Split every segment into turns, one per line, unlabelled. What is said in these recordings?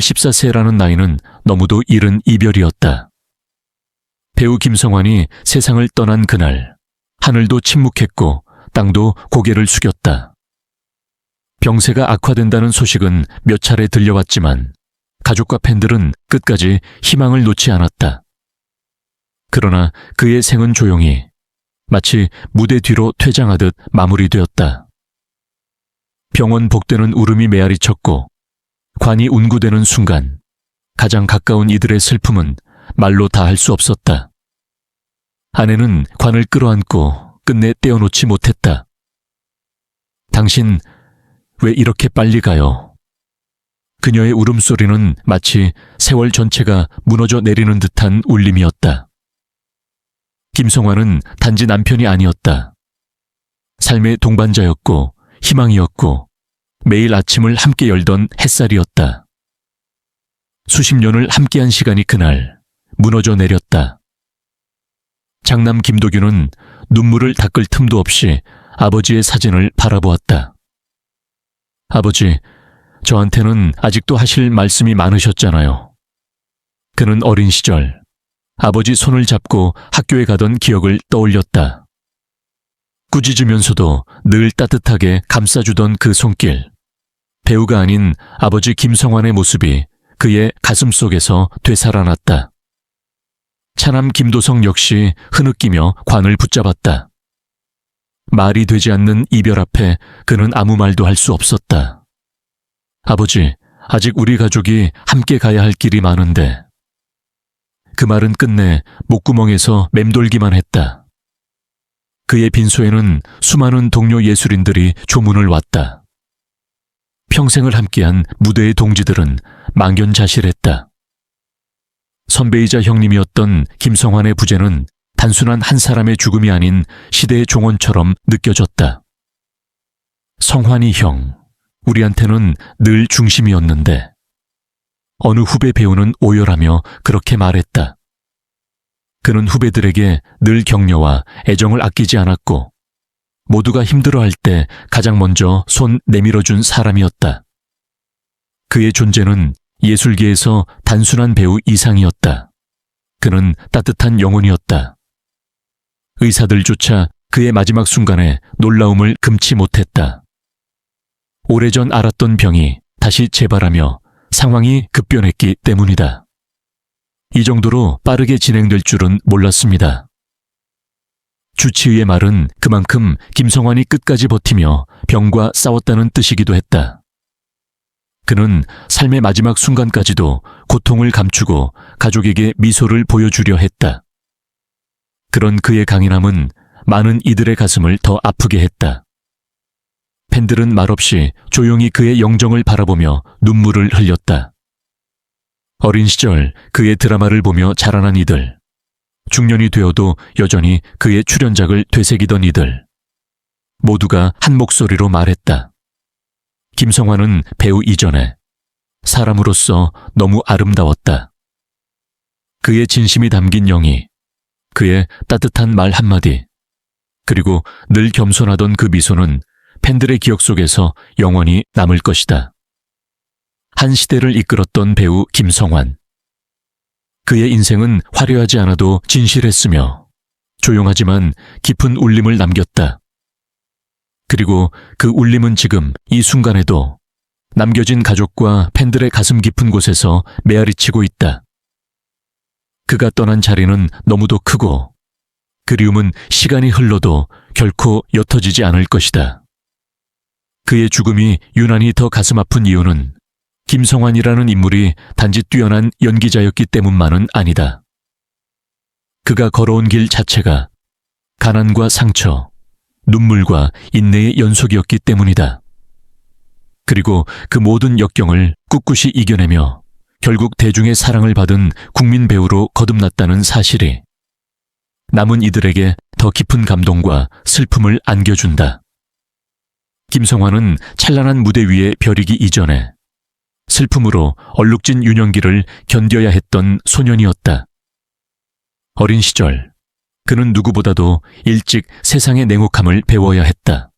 74세라는 나이는 너무도 이른 이별이었다. 배우 김성환이 세상을 떠난 그날, 하늘도 침묵했고 땅도 고개를 숙였다. 병세가 악화된다는 소식은 몇 차례 들려왔지만 가족과 팬들은 끝까지 희망을 놓지 않았다. 그러나 그의 생은 조용히 마치 무대 뒤로 퇴장하듯 마무리되었다. 병원 복되는 울음이 메아리 쳤고 관이 운구되는 순간 가장 가까운 이들의 슬픔은 말로 다 할 수 없었다. 아내는 관을 끌어안고 끝내 떼어놓지 못했다. 당신 왜 이렇게 빨리 가요? 그녀의 울음소리는 마치 세월 전체가 무너져 내리는 듯한 울림이었다. 김성환은 단지 남편이 아니었다. 삶의 동반자였고 희망이었고 매일 아침을 함께 열던 햇살이었다. 수십 년을 함께한 시간이 그날 무너져 내렸다. 장남 김도규는 눈물을 닦을 틈도 없이 아버지의 사진을 바라보았다. 아버지, 저한테는 아직도 하실 말씀이 많으셨잖아요. 그는 어린 시절 아버지 손을 잡고 학교에 가던 기억을 떠올렸다. 꾸짖으면서도 늘 따뜻하게 감싸주던 그 손길. 배우가 아닌 아버지 김성환의 모습이 그의 가슴 속에서 되살아났다. 차남 김도성 역시 흐느끼며 관을 붙잡았다. 말이 되지 않는 이별 앞에 그는 아무 말도 할 수 없었다. 아버지, 아직 우리 가족이 함께 가야 할 길이 많은데. 그 말은 끝내 목구멍에서 맴돌기만 했다. 그의 빈소에는 수많은 동료 예술인들이 조문을 왔다. 평생을 함께한 무대의 동지들은 망견자실했다. 선배이자 형님이었던 김성환의 부재는 단순한 한 사람의 죽음이 아닌 시대의 종언처럼 느껴졌다. 성환이 형, 우리한테는 늘 중심이었는데, 어느 후배 배우는 오열하며 그렇게 말했다. 그는 후배들에게 늘 격려와 애정을 아끼지 않았고, 모두가 힘들어할 때 가장 먼저 손 내밀어준 사람이었다. 그의 존재는 예술계에서 단순한 배우 이상이었다. 그는 따뜻한 영혼이었다. 의사들조차 그의 마지막 순간에 놀라움을 금치 못했다. 오래전 알았던 병이 다시 재발하며 상황이 급변했기 때문이다. 이 정도로 빠르게 진행될 줄은 몰랐습니다. 주치의의 말은 그만큼 김성환이 끝까지 버티며 병과 싸웠다는 뜻이기도 했다. 그는 삶의 마지막 순간까지도 고통을 감추고 가족에게 미소를 보여주려 했다. 그런 그의 강인함은 많은 이들의 가슴을 더 아프게 했다. 팬들은 말없이 조용히 그의 영정을 바라보며 눈물을 흘렸다. 어린 시절 그의 드라마를 보며 자라난 이들, 중년이 되어도 여전히 그의 출연작을 되새기던 이들, 모두가 한 목소리로 말했다. 김성환은 배우 이전에 사람으로서 너무 아름다웠다. 그의 진심이 담긴 영이, 그의 따뜻한 말 한마디, 그리고 늘 겸손하던 그 미소는 팬들의 기억 속에서 영원히 남을 것이다. 한 시대를 이끌었던 배우 김성환. 그의 인생은 화려하지 않아도 진실했으며 조용하지만 깊은 울림을 남겼다. 그리고 그 울림은 지금 이 순간에도 남겨진 가족과 팬들의 가슴 깊은 곳에서 메아리치고 있다. 그가 떠난 자리는 너무도 크고 그리움은 시간이 흘러도 결코 옅어지지 않을 것이다. 그의 죽음이 유난히 더 가슴 아픈 이유는 김성환이라는 인물이 단지 뛰어난 연기자였기 때문만은 아니다. 그가 걸어온 길 자체가 가난과 상처, 눈물과 인내의 연속이었기 때문이다. 그리고 그 모든 역경을 꿋꿋이 이겨내며 결국 대중의 사랑을 받은 국민 배우로 거듭났다는 사실이 남은 이들에게 더 깊은 감동과 슬픔을 안겨준다. 김성환은 찬란한 무대 위에 벼리기 이전에 슬픔으로 얼룩진 유년기를 견뎌야 했던 소년이었다. 어린 시절, 그는 누구보다도 일찍 세상의 냉혹함을 배워야 했다.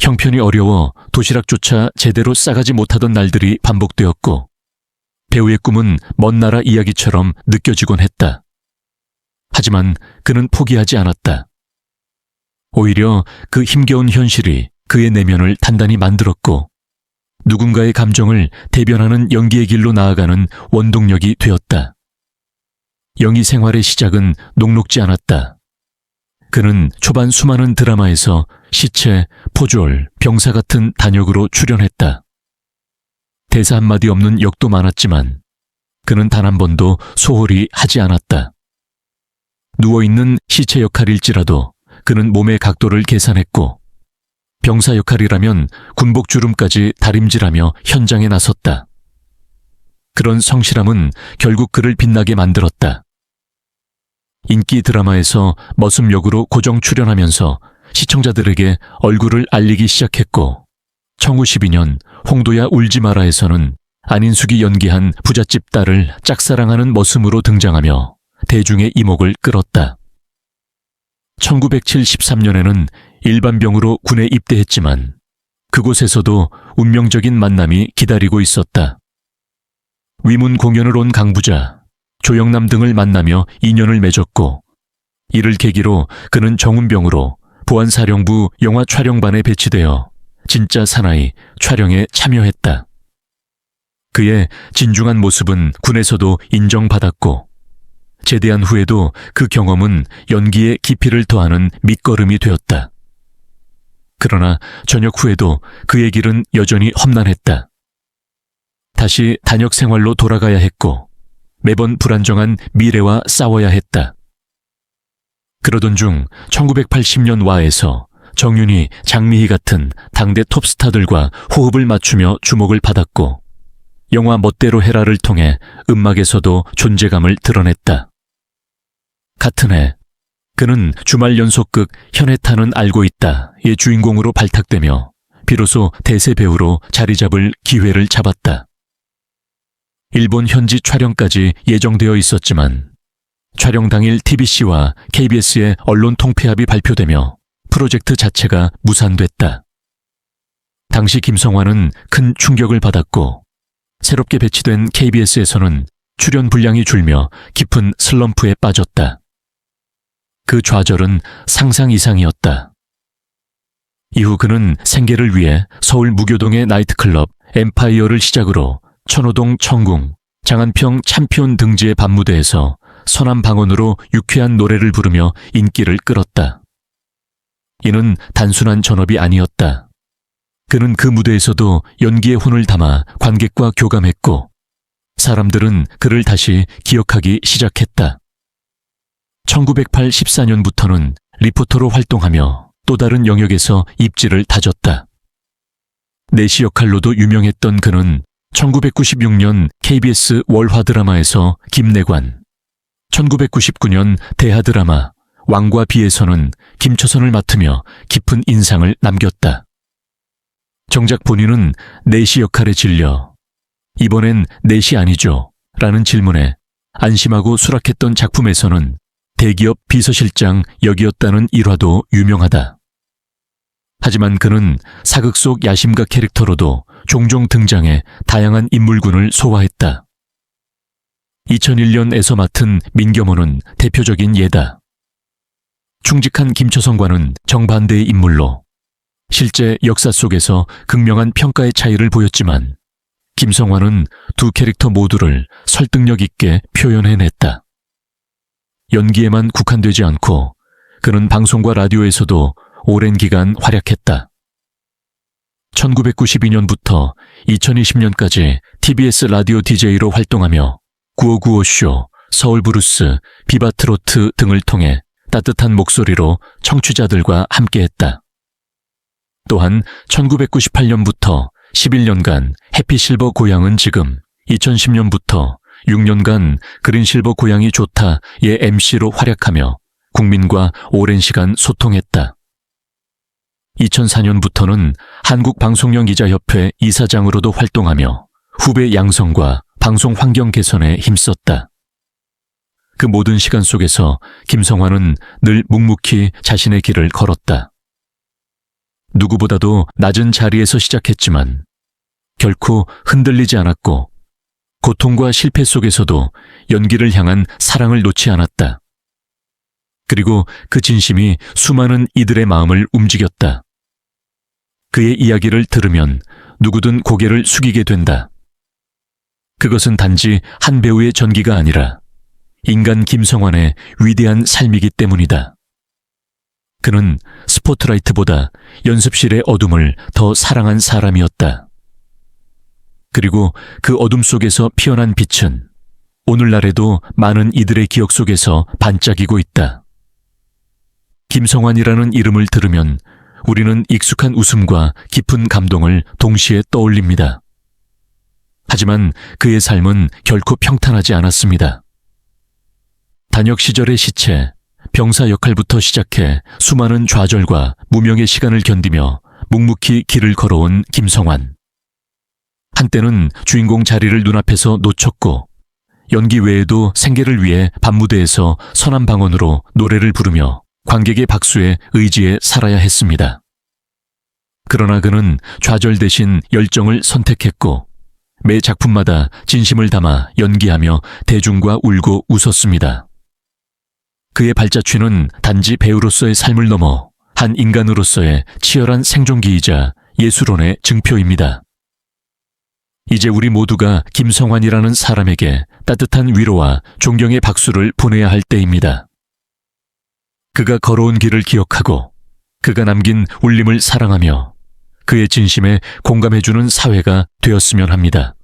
형편이 어려워 도시락조차 제대로 싸가지 못하던 날들이 반복되었고, 배우의 꿈은 먼 나라 이야기처럼 느껴지곤 했다. 하지만 그는 포기하지 않았다. 오히려 그 힘겨운 현실이 그의 내면을 단단히 만들었고 누군가의 감정을 대변하는 연기의 길로 나아가는 원동력이 되었다. 연기 생활의 시작은 녹록지 않았다. 그는 초반 수많은 드라마에서 시체, 포졸, 병사 같은 단역으로 출연했다. 대사 한마디 없는 역도 많았지만 그는 단 한 번도 소홀히 하지 않았다. 누워있는 시체 역할일지라도 그는 몸의 각도를 계산했고 병사 역할이라면 군복 주름까지 다림질하며 현장에 나섰다. 그런 성실함은 결국 그를 빛나게 만들었다. 인기 드라마에서 머슴 역으로 고정 출연하면서 시청자들에게 얼굴을 알리기 시작했고 1912년 홍도야 울지 마라에서는 안인숙이 연기한 부잣집 딸을 짝사랑하는 머슴으로 등장하며 대중의 이목을 끌었다. 1973년에는 일반병으로 군에 입대했지만 그곳에서도 운명적인 만남이 기다리고 있었다. 위문 공연을 온 강부자, 조영남 등을 만나며 인연을 맺었고 이를 계기로 그는 정운병으로 보안사령부 영화 촬영반에 배치되어 진짜 사나이 촬영에 참여했다. 그의 진중한 모습은 군에서도 인정받았고 제대한 후에도 그 경험은 연기의 깊이를 더하는 밑거름이 되었다. 그러나 전역 후에도 그의 길은 여전히 험난했다. 다시 단역 생활로 돌아가야 했고 매번 불안정한 미래와 싸워야 했다. 그러던 중 1980년 와에서 정윤이, 장미희 같은 당대 톱스타들과 호흡을 맞추며 주목을 받았고 영화 멋대로 헤라를 통해 음악에서도 존재감을 드러냈다. 같은 해 그는 주말 연속극 현해타는 알고 있다의 주인공으로 발탁되며 비로소 대세 배우로 자리 잡을 기회를 잡았다. 일본 현지 촬영까지 예정되어 있었지만 촬영 당일 TBC와 KBS의 언론 통폐합이 발표되며 프로젝트 자체가 무산됐다. 당시 김성환은 큰 충격을 받았고 새롭게 배치된 KBS에서는 출연 분량이 줄며 깊은 슬럼프에 빠졌다. 그 좌절은 상상 이상이었다. 이후 그는 생계를 위해 서울 무교동의 나이트클럽 엠파이어를 시작으로 천호동 청궁, 장안평 참피온 등지의 밤무대에서 서남 방언으로 유쾌한 노래를 부르며 인기를 끌었다. 이는 단순한 전업이 아니었다. 그는 그 무대에서도 연기의 혼을 담아 관객과 교감했고 사람들은 그를 다시 기억하기 시작했다. 1984년부터는 리포터로 활동하며 또 다른 영역에서 입지를 다졌다. 내시 역할로도 유명했던 그는 1996년 KBS 월화 드라마에서 김내관, 1999년 대하 드라마 왕과 비에서는 김초선을 맡으며 깊은 인상을 남겼다. 정작 본인은 내시 역할에 질려 이번엔 내시 아니죠? 라는 질문에 안심하고 수락했던 작품에서는 대기업 비서실장 역이었다는 일화도 유명하다. 하지만 그는 사극 속 야심가 캐릭터로도 종종 등장해 다양한 인물군을 소화했다. 2001년에서 맡은 민겸호는 대표적인 예다. 충직한 김초성과는 정반대의 인물로 실제 역사 속에서 극명한 평가의 차이를 보였지만 김성환은 두 캐릭터 모두를 설득력 있게 표현해냈다. 연기에만 국한되지 않고 그는 방송과 라디오에서도 오랜 기간 활약했다. 1992년부터 2020년까지 TBS 라디오 DJ로 활동하며 9595쇼, 서울브루스, 비바트로트 등을 통해 따뜻한 목소리로 청취자들과 함께했다. 또한 1998년부터 11년간 해피실버 고향은 지금, 2010년부터 6년간 그린실버 고향이 좋다의 MC로 활약하며 국민과 오랜 시간 소통했다. 2004년부터는 한국방송연기자협회 이사장으로도 활동하며 후배 양성과 방송 환경 개선에 힘썼다. 그 모든 시간 속에서 김성환은 늘 묵묵히 자신의 길을 걸었다. 누구보다도 낮은 자리에서 시작했지만 결코 흔들리지 않았고 고통과 실패 속에서도 연기를 향한 사랑을 놓지 않았다. 그리고 그 진심이 수많은 이들의 마음을 움직였다. 그의 이야기를 들으면 누구든 고개를 숙이게 된다. 그것은 단지 한 배우의 전기가 아니라 인간 김성환의 위대한 삶이기 때문이다. 그는 스포트라이트보다 연습실의 어둠을 더 사랑한 사람이었다. 그리고 그 어둠 속에서 피어난 빛은 오늘날에도 많은 이들의 기억 속에서 반짝이고 있다. 김성환이라는 이름을 들으면 우리는 익숙한 웃음과 깊은 감동을 동시에 떠올립니다. 하지만 그의 삶은 결코 평탄하지 않았습니다. 단역 시절의 시체, 병사 역할부터 시작해 수많은 좌절과 무명의 시간을 견디며 묵묵히 길을 걸어온 김성환. 한때는 주인공 자리를 눈앞에서 놓쳤고 연기 외에도 생계를 위해 밤무대에서 선한 방언으로 노래를 부르며 관객의 박수에 의지해 살아야 했습니다. 그러나 그는 좌절 대신 열정을 선택했고 매 작품마다 진심을 담아 연기하며 대중과 울고 웃었습니다. 그의 발자취는 단지 배우로서의 삶을 넘어 한 인간으로서의 치열한 생존기이자 예술원의 증표입니다. 이제 우리 모두가 김성환이라는 사람에게 따뜻한 위로와 존경의 박수를 보내야 할 때입니다. 그가 걸어온 길을 기억하고 그가 남긴 울림을 사랑하며 그의 진심에 공감해주는 사회가 되었으면 합니다.